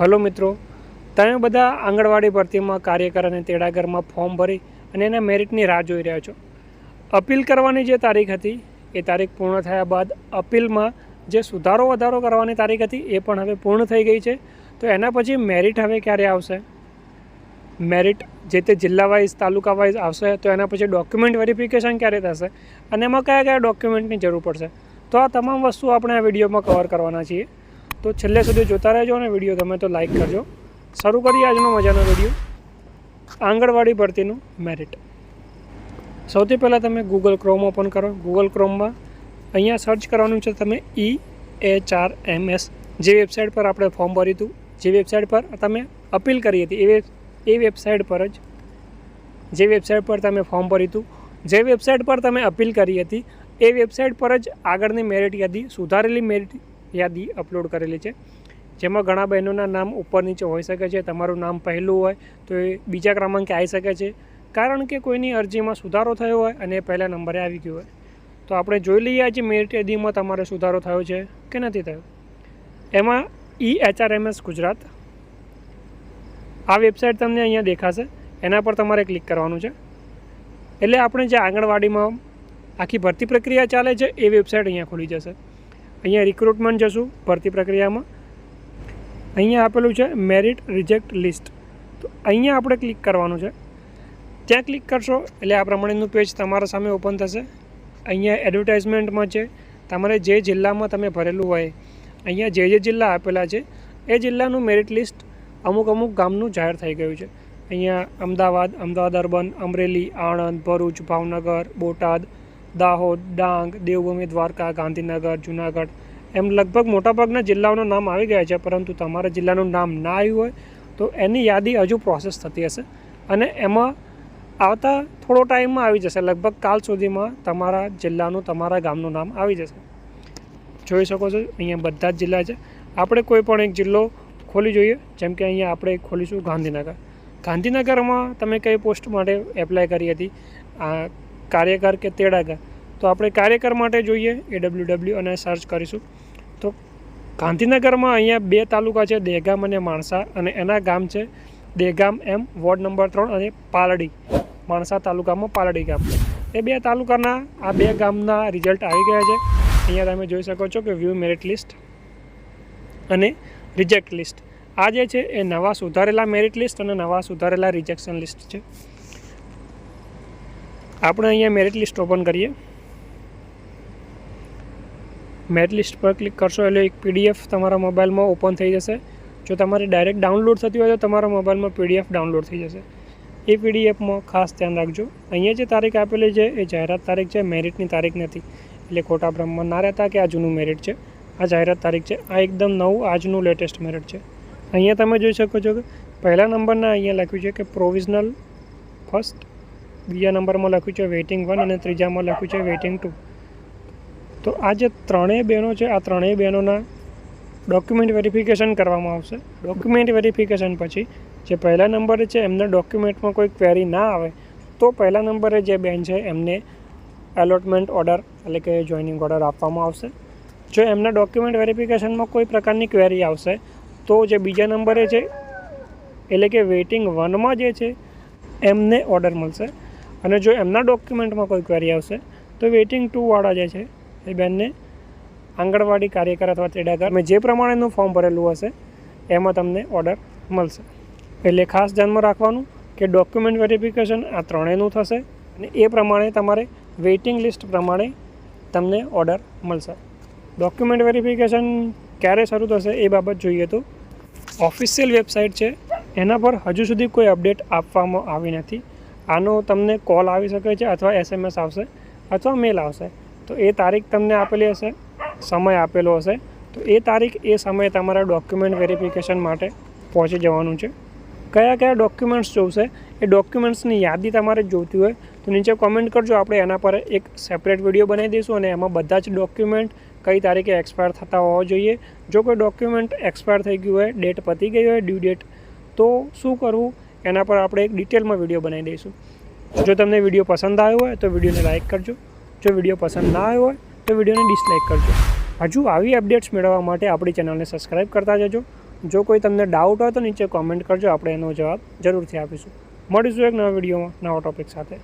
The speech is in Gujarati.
હલો મિત્રો. તમે બધા આંગણવાડી ભરતીમાં કાર્યકર અને તેડાગરમાં ફોર્મ ભરી અને એના મેરિટની રાહ જોઈ રહ્યા છો. અપીલ કરવાની જે તારીખ હતી, એ તારીખ પૂર્ણ થયા બાદ અપીલમાં જે સુધારો વધારો કરવાની તારીખ હતી, એ પણ હવે પૂર્ણ થઈ ગઈ છે. તો એના પછી મેરિટ હવે ક્યારે આવશે? મેરિટ જે તે જિલ્લા વાઇઝ, તાલુકા વાઇઝ આવશે, તો એના પછી ડોક્યુમેન્ટ વેરિફિકેશન ક્યારે થશે અને એમાં કયા કયા ડોક્યુમેન્ટની જરૂર પડશે? તો આ તમામ વસ્તુ આપણે આ વિડીયોમાં કવર કરવાના છીએ. તો છેલ્લે સુધી જોતા રહેજો અને વીડિયો ગમે તો લાઈક કરજો. શરૂ કરીએ આજનો મજાનો વીડિયો. આંગણવાડી ભરતીનું મેરિટ સૌથી પહેલાં તમે ગૂગલ ક્રોમ ઓપન કરો. ગૂગલ ક્રોમમાં અહીંયા સર્ચ કરવાનું છે તમે E H R M S જે વેબસાઇટ પર આપણે ફોર્મ ભર્યું હતું જે વેબસાઇટ પર તમે અપીલ કરી હતી એ એ વેબસાઇટ પર જ, જે વેબસાઇટ પર તમે ફોર્મ ભર્યું હતું જે વેબસાઇટ પર તમે અપીલ કરી હતી એ વેબસાઇટ પર જ આગળની મેરિટ યાદી, સુધારેલી મેરિટ યાદી અપલોડ કરેલી છે. જેમાં ઘણા બહેનોના નામ ઉપર નીચે હોઈ શકે છે, તમારું નામ પહેલું હોય તો એ બીજા ક્રમાંકે આવી શકે છે. કારણ કે કોઈની અરજીમાં સુધારો થયો હોય અને એ પહેલા નંબરે આવી ગયો હોય. તો આપણે જોઈ લઈએ આજે મેરિટ યાદીમાં તમારે સુધારો થયો છે કે નથી થયો. એમાં ઈ એચઆરએમએસ ગુજરાત. આ વેબસાઇટ તમને અહીંયા દેખાશે. એના પર તમારે ક્લિક કરવાનું છે. એટલે આપણે જે આંગણવાડીમાં આખી ભરતી પ્રક્રિયા ચાલે છે, એ વેબસાઇટ અહીંયા ખુલી જશે. અહીંયા રિક્રુટમેન્ટ જશું ભરતી પ્રક્રિયામાં. અહીંયા આપેલું છે મેરિટ રિજેક્ટ લિસ્ટ તો અહીંયા આપણે ક્લિક કરવાનું છે. ત્યાં ક્લિક કરશો એટલે આ પ્રમાણેનું પેજ તમારા સામે ઓપન થશે. અહીંયા એડવર્ટાઇઝમેન્ટમાં છે. તમારે જે જિલ્લામાં તમે ભરેલું હોય, અહીંયા જે જે જિલ્લા આપેલા છે, એ જિલ્લાનું મેરિટ લિસ્ટ અમુક અમુક ગામનું જાહેર થઈ ગયું છે. અહીંયા અમદાવાદ અમદાવાદ અર્બન, અમરેલી, આણંદ, ભરૂચ, ભાવનગર, બોટાદ દાહોદ, ડાંગ, દેવભૂમિ, દ્વારકા, ગાંધીનગર, જુનાગઢ એમ લગભગ મોટાભાગના જિલ્લાઓના નામ આવી ગયા છે, પરંતુ તમારા જિલ્લાનું નામ ના આવ્યું હોય તો એની યાદી હજુ પ્રોસેસ થતી હશે. અને એમાં આવતા થોડો ટાઈમમાં આવી જશે, લગભગ કાલ સુધીમાં તમારા જિલ્લાનું, તમારા ગામનું નામ આવી જશે. જોઈ શકો છો, અહીંયા બધા જ જિલ્લા છે. આપણે કોઈ પણ એક જિલ્લો ખોલી જોઈએ, જેમ કે અહીંયા આપણે ખોલીશું ગાંધીનગર. ગાંધીનગરમાં તમે કઈ પોસ્ટ માટે એપ્લાય કરી હતી? કાર્યકર કે તેડાગર? તો આપણે કાર્યકર માટે જોઈએ એ ડબલ્યુ ડબલ્યુ અને સર્ચ કરીશું. તો ગાંધીનગરમાં અહીંયા બે તાલુકા છે દહેગામ અને માણસા, અને એના ગામ છે, દેગામ એમ, વોર્ડ નંબર ત્રણ અને પાલડી, માણસા તાલુકામાં પાલડી ગામ. એ બે તાલુકાના, આ બે ગામના રિઝલ્ટ આવી ગયા છે. અહીંયા તમે જોઈ શકો છો કે વ્યૂ મેરિટ લિસ્ટ અને રિજેક્ટ લિસ્ટ આ જે છે, એ નવા સુધારેલા મેરિટ લિસ્ટ અને નવા સુધારેલા રિજેક્શન લિસ્ટ છે. આપણે અહીંયા મેરિટ લિસ્ટ ઓપન કરીએ. મેરિટ લિસ્ટ પર ક્લિક કરશો એટલે એક પીડીએફ તમારા મોબાઈલમાં ઓપન થઈ જશે. જો તમારે ડાયરેક્ટ ડાઉનલોડ થતી હોય તો તમારા મોબાઈલમાં પીડીએફ ડાઉનલોડ થઈ જશે. એ પીડીએફમાં ખાસ ધ્યાન રાખજો. અહીંયા જે તારીખ આપેલી છે એ જાહેરાત તારીખ છે, મેરિટની તારીખ નથી. એટલે ખોટા ભ્રમમાં ના રહેતા કે આ જૂનું મેરિટ છે. આ જાહેરાત તારીખ છે. આ એકદમ નવું, આજનું લેટેસ્ટ મેરિટ છે. અહીંયા તમે જોઈ શકો છો કે પહેલા નંબરના અહીંયા લખ્યું છે કે પ્રોવિઝનલ ફર્સ્ટ, બીજા નંબરમાં લખ્યું છે વેઇટિંગ વન અને ત્રીજામાં લખ્યું છે વેઇટિંગ ટુ. તો આ જે ત્રણેય બહેનો છે, આ ત્રણેય બહેનોના ડોક્યુમેન્ટ વેરિફિકેશન કરવામાં આવશે. ડોક્યુમેન્ટ વેરિફિકેશન પછી જે પહેલા નંબરે છે, એમના ડોક્યુમેન્ટમાં કોઈ ક્વેરી ના આવે, તો પહેલા નંબરે જે બેન છે, એમને એલોટમેન્ટ ઓર્ડર એટલે કે જોઈનિંગ ઓર્ડર આપવામાં આવશે. જો એમના ડોક્યુમેન્ટ વેરિફિકેશનમાં કોઈ પ્રકારની ક્વેરી આવશે, તો જે બીજા નંબરે છે, એટલે કે વેઇટિંગ વનમાં જે છે, એમને ઓર્ડર મળશે. અને જો એમના ડોક્યુમેન્ટમાં કોઈ ક્વેરી આવશે, તો વેઇટિંગ ટુવાળા જે છે એ બેનને આંગણવાડી કાર્યકર અથવા તેડાગર મેં જે પ્રમાણેનું ફોર્મ ભરેલું હશે, એમાં તમને ઓર્ડર મળશે. એટલે ખાસ ધ્યાનમાં રાખવાનું કે ડોક્યુમેન્ટ વેરિફિકેશન આ ત્રણેયનું થશે અને એ પ્રમાણે તમારે વેઇટિંગ લિસ્ટ પ્રમાણે તમને ઓર્ડર મળશે. ડોક્યુમેન્ટ વેરિફિકેશન ક્યારે શરૂ થશે એ બાબત જોઈએ તો ઓફિશિયલ વેબસાઇટ છે, એના પર હજુ સુધી કોઈ અપડેટ આપવામાં આવી નથી. આનો તમને કોલ આવી શકે છે અથવા એસએમએસ આવશે અથવા મેલ આવશે. તો એ તારીખ તમને આપેલી હશે, સમય આપેલો હશે, તો એ તારીખ એ સમયે તમારા ડોક્યુમેન્ટ વેરિફિકેશન માટે પહોંચી જવાનું છે. કયા કયા ડોક્યુમેન્ટ્સ જોવશે, એ ડોક્યુમેન્ટ્સની યાદી તમારે જોઈતી હોય, તો નીચે કોમેન્ટ કરજો, આપણે એના પર એક સેપરેટ વીડિયો બનાવી દઈશું અને એમાં બધા જ ડોક્યુમેન્ટ કઈ તારીખે એક્સપાયર થતા હોવા જોઈએ. જો કોઈ ડોક્યુમેન્ટ એક્સપાયર થઈ ગયું હોય ડેટ પતી ગઈ હોય ડ્યુ ડેટ તો શું કરવું, એના પર આપણે એક ડિટેલમાં વીડિયો બનાવી દઈશું. જો તમને વીડિયો પસંદ આવ્યો હોય, તો વિડીયોને લાઇક કરજો. જો વીડિયો પસંદ ના આવ્યો હોય, તો વિડીયોને ડિસલાઇક કરજો. હજુ આવી અપડેટ્સ મેળવવા માટે આપણી ચેનલને સબસ્ક્રાઈબ કરતા જજો. જો કોઈ તમને ડાઉટ હોય તો નીચે કોમેન્ટ કરજો, આપણે એનો જવાબ જરૂરથી આપીશું. મળીશું એક નવા વિડીયોમાં નવા ટોપિક સાથે.